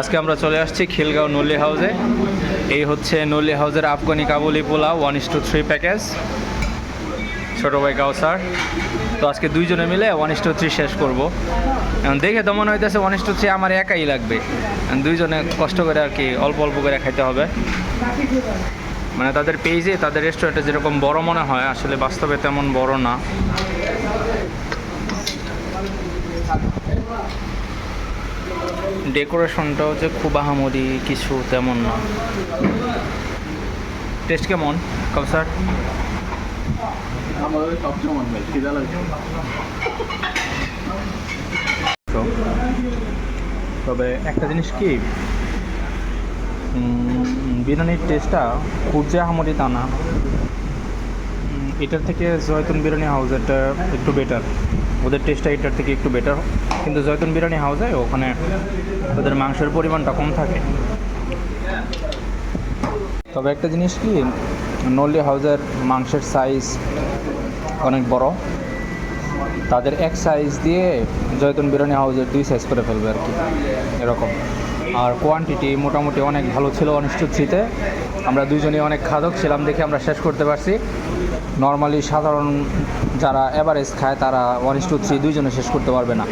আজকে আমরা চলে আসছি খিলগাঁও নল্লি হাউসে। এই হচ্ছে নল্লি হাউসের Afghani Kabuli pulao one is two three package ছোটো ভাই কাউসার তো আজকে দুইজনে মিলে ওয়ান ইস টু থ্রি শেষ করব। দেখে তো মনে হইতেছে ওয়ান ইস টু থ্রি আমার একাই লাগবে। দুইজনে কষ্ট করে আর কি অল্প অল্প করে খাইতে হবে। মানে তাদের পেজে তাদের রেস্টুরেন্টে যেরকম বড় মনে হয়, আসলে বাস্তবে তেমন বড় না। ডেকোরেশনটাও যে খুব আহামরি কিছু তেমন না। টেস্ট কেমন কবসার তবে একটা জিনিস কি বিরিয়ানির টেস্টটা খুব যে আহামরি তা না। এটার থেকে জয়তুন বিরিয়ানি হাউসেরটা একটু বেটার ওদের টেস্টটা এটার থেকে একটু বেটার কিন্তু জয়তুন বিরিয়ানি হাউসে ওখানে ওদের মাংসের পরিমাণটা কম থাকে। তবে একটা জিনিস কি নল্লি হাউসের মাংসের সাইজ অনেক বড়। তাদের এক সাইজ দিয়ে জয়তুন বিরিয়ানি হাউসের দুই সাইজ করে ফেলবে আর কি, এরকম। আর কোয়ান্টিটি মোটামুটি অনেক ভালো ছিল অনিষ্ট থ্রিতে আমরা দুজনেই অনেক খাদক ছিলাম দেখে আমরা শেষ করতে পারছি। নর্মালি সাধারণ যারা এভারেজ খায় তারা ইস টু থ্রি দুইজনে শেষ করতে পারবে না।